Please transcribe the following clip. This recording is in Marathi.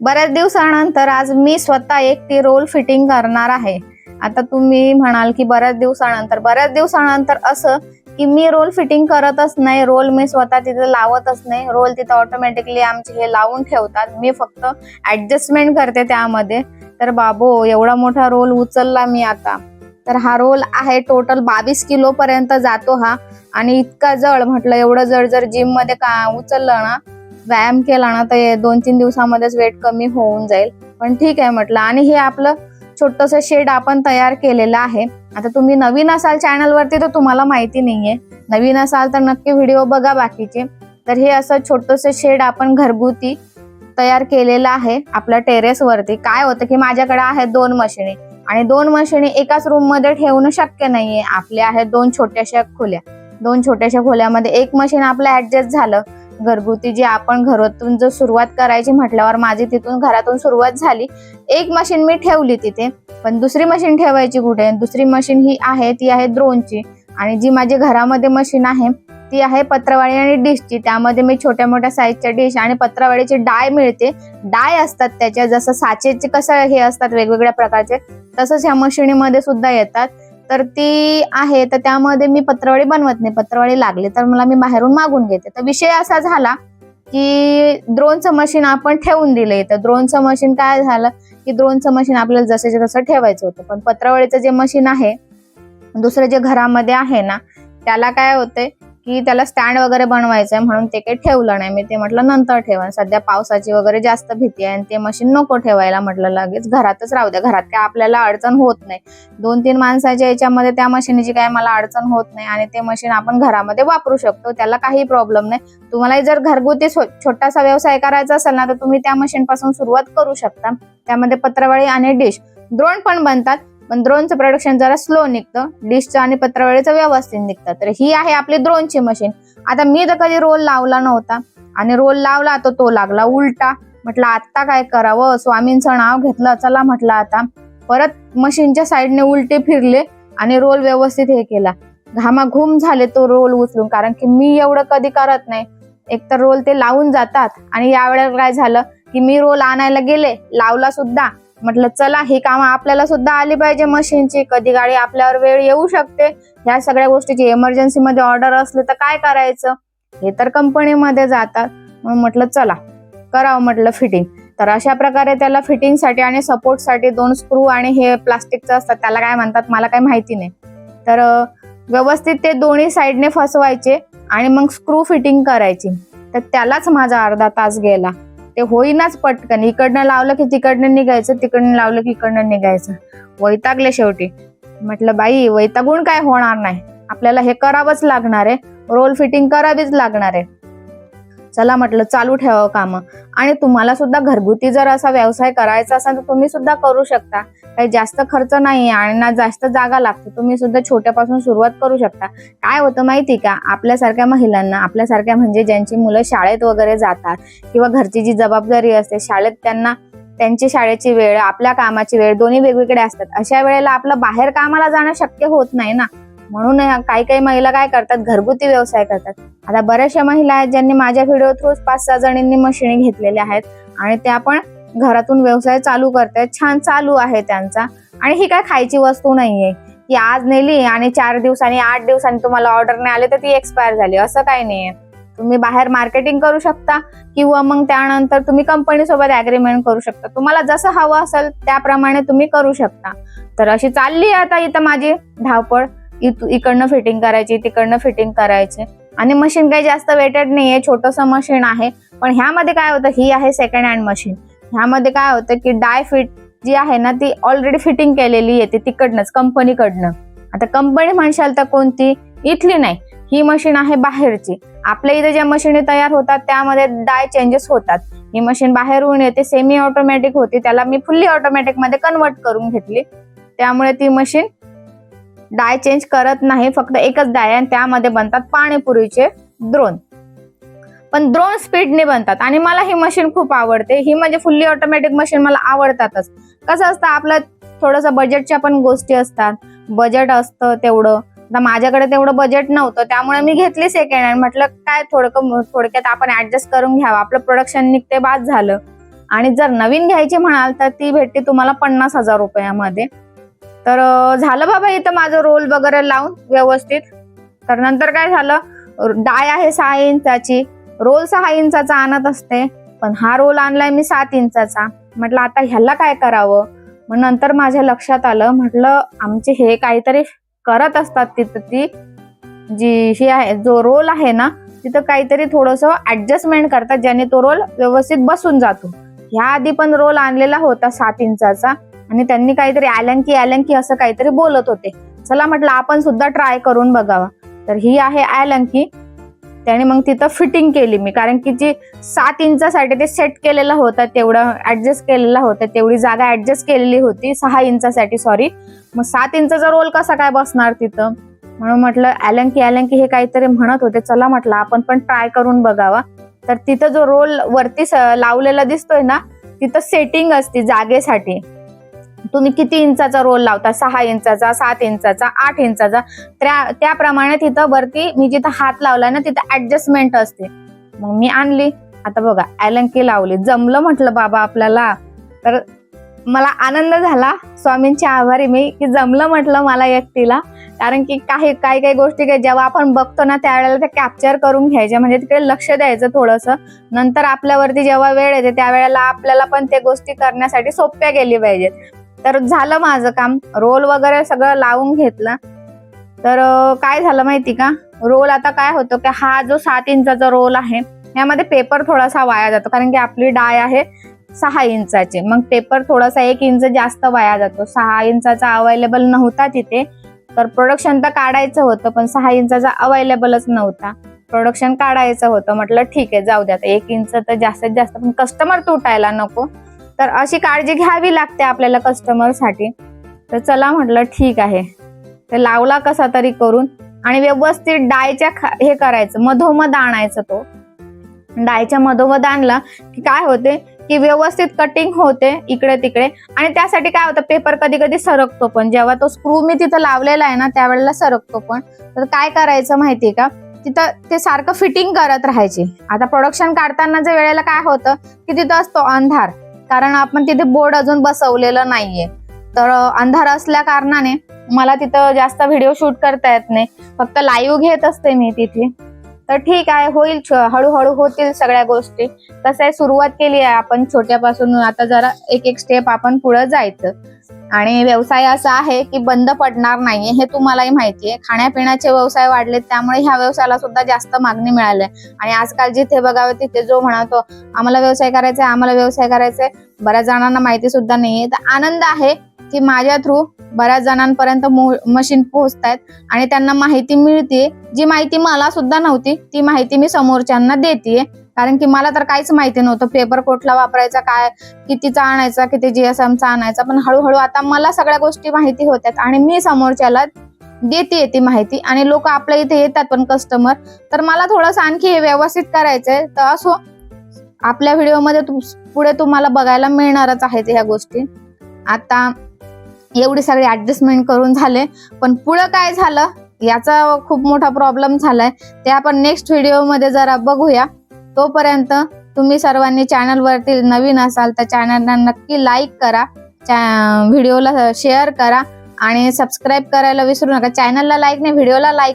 बऱ्याच दिवसानंतर आज मी स्वतः एकटी रोल फिटिंग करणार आहे. आता तुम्ही म्हणाल की बऱ्याच दिवसानंतर बऱ्याच दिवसानंतर असं की मी रोल फिटिंग करतच नाही रोल मी स्वतः तिथे लावतच नाही रोल तिथं ऑटोमॅटिकली आमचे हे लावून ठेवतात. मी फक्त ऍडजस्टमेंट करते त्यामध्ये. तर बाबो एवढा मोठा रोल उचलला मी आता. तर हा रोल आहे टोटल बावीस किलो पर्यंत जातो हा. आणि इतका जड म्हटलं एवढं जड जर जिममध्ये का उचललं ना व्यायाम केला ना तर दोन तीन दिवसामध्येच वेट कमी होऊन जाईल. पण ठीक आहे म्हटलं. आणि हे आपलं छोटस शेड आपण तयार केलेलं आहे. आता तुम्ही नवीन असाल चॅनलवरती तर तुम्हाला माहिती नाहीये. नवीन असाल तर नक्की व्हिडिओ बघा बाकीचे. तर हे असं छोटस शेड आपण घरगुती तयार केलेलं आहे आपल्या टेरेस वरती. काय होतं की माझ्याकडे आहेत दोन मशिनी. आणि दोन मशिनी एकाच रूममध्ये ठेवणं शक्य नाहीये. आपल्या आहेत दोन छोट्याशा खोल्या. दोन छोट्याशा खोल्यामध्ये एक मशीन आपलं ऍडजस्ट झालं. घरगुती जी आपण घरातून जर सुरुवात करायची म्हटल्यावर माझी तिथून घरातून सुरुवात झाली. एक मशीन मी ठेवली तिथे पण दुसरी मशीन ठेवायची कुठे? दुसरी मशीन ही आहे ती आहे द्रोनची आणि जी माझी घरामध्ये मशीन आहे ती आहे पत्रावळी आणि डिशची त्यामध्ये मी छोट्या मोठ्या साईजच्या डिश आणि पत्रावळीची डाय मिळते. डाय असतात त्याच्या जसं साचेचे कसं हे असतात वेगवेगळ्या प्रकारचे तसंच ह्या मशिनीमध्ये सुद्धा येतात. तर ती आहे तर त्यामध्ये मी पत्रवळी बनवत नाही. पत्रवळी लागली तर मला मी बाहेरून मागून घेते. तर विषय असा झाला की द्रोणचं मशीन आपण ठेवून दिले तर द्रोणचं मशीन काय झालं की द्रोणचं मशीन आपल्याला जसंच्या तसं ठेवायचं होतं. पण पत्रावळीचं जे मशीन आहे दुसरं जे घरामध्ये आहे ना त्याला काय होतंय की त्याला स्टँड वगैरे बनवायचं आहे म्हणून ते काही ठेवलं नाही. मी ते म्हटलं नंतर ठेवा. सध्या पावसाची वगैरे जास्त भीती आहे आणि ते मशीन नको ठेवायला म्हटलं लगेच. घरातच राहू द्या. घरात काय आपल्याला अडचण होत नाही. दोन तीन माणसाच्या याच्यामध्ये त्या मशीनची काय मला अडचण होत नाही आणि ते मशीन आपण घरामध्ये वापरू शकतो. त्याला काही प्रॉब्लेम नाही. तुम्हाला जर घरगुती छोटासा व्यवसाय करायचा असेल ना तर तुम्ही त्या मशीन पासून सुरुवात करू शकता. त्यामध्ये पत्रावळी आणि डिश द्रोण पण बनतात. पण द्रोणचं प्रोडक्शन जरा स्लो निघतं. डिशचं आणि पत्रावळीचं व्यवस्थित निघतं. तर ही आहे आपली द्रोणची मशीन आता मी तर कधी रोल लावला नव्हता. आणि रोल लावला तर तो लागला उलटा. म्हटलं आत्ता काय करावं? स्वामींचं नाव घेतलं. चला म्हटलं आता. परत मशीनच्या साईडने उलटे फिरले आणि रोल व्यवस्थित हे केला. घामाघूम झाले तो रोल उचलून. कारण की मी एवढं कधी करत नाही. एक तर रोल ते लावून जातात. आणि यावेळेला काय झालं की मी रोल आणायला गेले लावला सुद्धा. म्हटलं चला ही कामं आपल्याला सुद्धा आली पाहिजे मशीनची. कधी गाडी आपल्यावर वेळ येऊ शकते. ह्या सगळ्या गोष्टीची इमर्जन्सी मध्ये ऑर्डर असली तर काय करायचं? हे तर कंपनीमध्ये जातात. म्हणून म्हटलं चला करावं म्हटलं फिटिंग तर अशा प्रकारे त्याला फिटिंगसाठी आणि सपोर्टसाठी दोन स्क्रू आणि हे प्लास्टिकचं असतात त्याला काय म्हणतात मला काही माहिती नाही. तर व्यवस्थित ते दोन्ही साईडने फसवायचे आणि मग स्क्रू फिटिंग करायची. तर त्यालाच माझा अर्धा तास गेला. ते होईनाच पटकन. इकडनं लावलं की तिकडनं निघायचं तिकडनं लावलं की इकडनं निघायचं. वैतागले शेवटी. म्हटलं बाई वैतागून काय होणार नाही? आपल्याला हे करावंच लागणार आहे. रोल फिटिंग करावीच लागणार आहे. चला म्हटलं चालू ठेवावं कामं. आणि तुम्हाला सुद्धा घरगुती जर असा व्यवसाय करायचा असेल तर तुम्ही सुद्धा करू शकता. काही जास्त खर्च नाही आणि ना जास्त जागा लागते तुम्ही सुद्धा छोट्यापासून सुरुवात करू शकता. काय होतं माहिती का? आपल्यासारख्या महिलांना आपल्यासारख्या म्हणजे ज्यांची मुलं शाळेत वगैरे जातात किंवा घरची जी जबाबदारी असते शाळेत त्यांना त्यांची शाळेची वेळ आपल्या कामाची वेळ दोन्ही वेगवेगळे असतात. अशा वेळेला आपलं बाहेर कामाला जाणं शक्य होत नाही ना. म्हणून काही काही महिला काय करतात घरगुती व्यवसाय करतात. आता बऱ्याचशा महिला आहेत ज्यांनी माझ्या व्हिडिओ थ्रू पाच सहा जणींनी मशिनी घेतलेल्या आहेत आणि त्या पण घरातून व्यवसाय चालू करतायत. छान चालू आहे त्यांचा. आणि ही काय खायची वस्तू नाहीये. की आज नेली आणि चार दिवसांनी आठ दिवसांनी तुम्हाला ऑर्डर नाही आले तर ती एक्सपायर झाली. असं काही नाहीये. तुम्ही बाहेर मार्केटिंग करू शकता किंवा मग त्यानंतर तुम्ही कंपनी सोबत अग्रीमेंट करू शकता. तुम्हाला जसं हवं असेल त्याप्रमाणे तुम्ही करू शकता. तर अशी चालली आता इथं माझी धावपळ. इकडनं फिटिंग करायची तिकडनं फिटिंग करायची. आणि मशीन काही जास्त वेटेड नाहीये छोटंसं मशीन आहे. पण ह्यामध्ये काय होतं ही आहे सेकंड हँड मशीन ह्यामध्ये काय होतं की डाय फिट जी आहे ना ती ऑलरेडी फिटिंग केलेली येते तिकडनंच कंपनीकडनं आता कंपनी म्हणशाल तर कोणती? इथली नाही. ही मशीन आहे बाहेरची. आपल्या इथे ज्या मशिनी तयार होतात त्यामध्ये डाय चेंजेस होतात. ही मशीन बाहेरून येते सेमी ऑटोमॅटिक होती. त्याला मी फुल्ली ऑटोमॅटिकमध्ये कन्वर्ट करून घेतली. त्यामुळे ती मशीन डाय चेंज करत नाही फक्त एकच डाय आणि त्यामध्ये बनतात पाणीपुरीचे द्रोण. पण द्रोण स्पीडने बनतात आणि मला ही मशीन खूप आवडते. ही म्हणजे फुल्ली ऑटोमॅटिक मशीन मला आवडतातच. कसं असतं आपलं थोडंसं बजेटच्या पण गोष्टी असतात. बजेट असतं तेवढं. आता माझ्याकडे तेवढं बजेट नव्हतं त्यामुळे मी घेतली सेकंड हँड म्हटलं काय थोडं थोडक्यात आपण ऍडजस्ट करून घ्यावं. आपलं प्रोडक्शन निघते बाद झालं. आणि जर नवीन घ्यायची म्हणाल तर ती भेटते तुम्हाला पन्नास हजार रुपयामध्ये. तर झालं बाबा इथं माझं रोल वगैरे लावून व्यवस्थित. तर नंतर काय झालं? डाय आहे सहा इंचाची. रोल सहा इंचाचा आणत असते पण हा रोल आणलाय मी सात इंचाचा. म्हटलं आता ह्याला काय करावं? मग नंतर माझ्या लक्षात आलं म्हटलं आमचे हे काहीतरी करत असतात तिथं ती जी ही आहे जो रोल आहे ना तिथं काहीतरी थोडंसं ऍडजस्टमेंट करतात ज्याने तो रोल व्यवस्थित बसून जातो. ह्या आधी पण रोल आणलेला होता सात इंचाचा. आणि त्यांनी काहीतरी अॅलंकी अॅलंकी असं काहीतरी बोलत होते. चला म्हटलं आपण सुद्धा ट्राय करून बघावा. तर ही आहे अॅलंकी त्याने मग तिथं फिटिंग केली मी. कारण की जी सात इंचासाठी ते सेट केलेलं होतं तेवढं ऍडजस्ट केलेलं होतं तेवढी जागा ऍडजस्ट केलेली होती सहा इंचासाठी सॉरी मग सात इंचाचा रोल कसा काय बसणार तिथं? म्हणून म्हटलं अॅलंकी अॅलंकी हे काहीतरी म्हणत होते. चला म्हटलं आपण पण ट्राय करून बघावा. तर तिथं जो रोल वरती लावलेला दिसतोय ना तिथं सेटिंग असते जागेसाठी. तुम्ही किती इंचाचा रोल लावता? सहा इंचाचा सात इंचाचा आठ इंचाचा? त्या त्याप्रमाणे तिथं वरती मी जिथं हात लावला ना तिथं ऍडजस्टमेंट असते. मग मी आणली. आता बघा ॲलंकी लावली. जमलं म्हटलं बाबा आपल्याला. तर मला आनंद झाला. स्वामींची आभारी मी की जमलं म्हटलं मला एकटीला. कारण की काही काही काही गोष्टी काही जेव्हा आपण बघतो ना त्यावेळेला त्या कॅप्चर करून घ्यायच्या म्हणजे तिकडे लक्ष द्यायचं थोडंसं. नंतर आपल्यावरती जेव्हा वेळ येते त्यावेळेला आपल्याला पण ते गोष्टी करण्यासाठी सोप्या गेली पाहिजेत. तर झालं माझं काम. रोल वगैरे सगळं लावून घेतलं. तर काय झालं माहिती का? रोल आता काय होतो की हा जो सात इंचाचा रोल आहे यामध्ये पेपर थोडासा वाया जातो. कारण की आपली डाय आहे सहा इंचाची. मग पेपर थोडासा एक इंच जास्त वाया जातो. सहा इंचाचा अवेलेबल नव्हता तिथे. तर प्रोडक्शन तर काढायचं होतं पण सहा इंचाचा अवेलेबलच नव्हता. प्रोडक्शन काढायचं होतं. म्हटलं ठीक आहे जाऊ द्या आता. एक इंच तर जास्तीत जास्त पण कस्टमर तुटायला नको. तर अशी काळजी घ्यावी लागते आपल्याला कस्टमरसाठी तर चला म्हटलं ठीक आहे. तर लावला कसा तरी करून आणि व्यवस्थित डायच्या हे करायचं मधोमध आणायचं तो. डायच्या मधोमध आणला की काय होते की व्यवस्थित कटिंग होते इकडे तिकडे आणि त्यासाठी काय होतं पेपर कधी कधी सरकतो पण. जेव्हा तो स्क्रू मी तिथं लावलेला आहे ना त्यावेळेला सरकतो पण. तर काय करायचं माहितीये का? तिथं ते सारखं फिटिंग करत राहायचे. आता प्रोडक्शन काढताना जे वेळेला काय होतं की तिथं असतो अंधार. कारण आपण तिथे बोर्ड अजून बसवलेलं नाहीये. तर अंधार असल्या कारणाने मला तिथं जास्त व्हिडिओ शूट करता येत नाही. फक्त लाईव्ह घेत असते मी तिथे. तर ठीक आहे होईल हळूहळू होतील सगळ्या गोष्टी. तसं आहे सुरुवात केली आहे आपण छोट्यापासून. आता जरा एक एक स्टेप आपण पुढे जायचं. आणि व्यवसाय असा आहे की बंद पडणार नाहीये हे तुम्हालाही माहिती आहे खाण्यापिण्याचे व्यवसाय वाढलेत त्यामुळे ह्या व्यवसायाला सुद्धा जास्त मागणी मिळाली आहे. आणि आजकाल जिथे बघावं तिथे जो म्हणतो आम्हाला व्यवसाय करायचा आहे आम्हाला व्यवसाय करायचा आहे बऱ्याच जणांना माहिती सुद्धा नाहीये. तर आनंद आहे की माझ्या थ्रू बऱ्याच जणांपर्यंत मशीन पोहोचतायत आणि त्यांना माहिती मिळते जी माहिती मला सुद्धा नव्हती ती माहिती मी समोरच्यांना देते कारण की मला तर काहीच माहिती नव्हतं. पेपर कुठला वापरायचा काय कितीचा आणायचा किती जीएसएमचा आणायचा. पण हळूहळू आता मला सगळ्या गोष्टी माहिती होत्यात आणि मी समोरच्याला देते ती माहिती आणि लोक आपल्या इथे येतात पण कस्टमर तर मला थोडंसं आणखी हे व्यवस्थित करायचंय. तर असो आपल्या व्हिडिओमध्ये पुढे तुम्हाला बघायला मिळणारच आहेत ह्या गोष्टी. आता एवढी सगळी ऍडजस्टमेंट करून झाले. पण पुढं काय झालं? याचा खूप मोठा प्रॉब्लेम झालाय. ते आपण नेक्स्ट व्हिडिओमध्ये जरा बघूया. तोपर्यंत तुम्ही सर्वांनी चॅनलवरती नवीन असाल तर चॅनलला नक्की लाईक करा. व्हिडिओला शेअर करा. आणि सबस्क्राईब करायला विसरू नका. चॅनलला लाईक नाही व्हिडिओला लाईक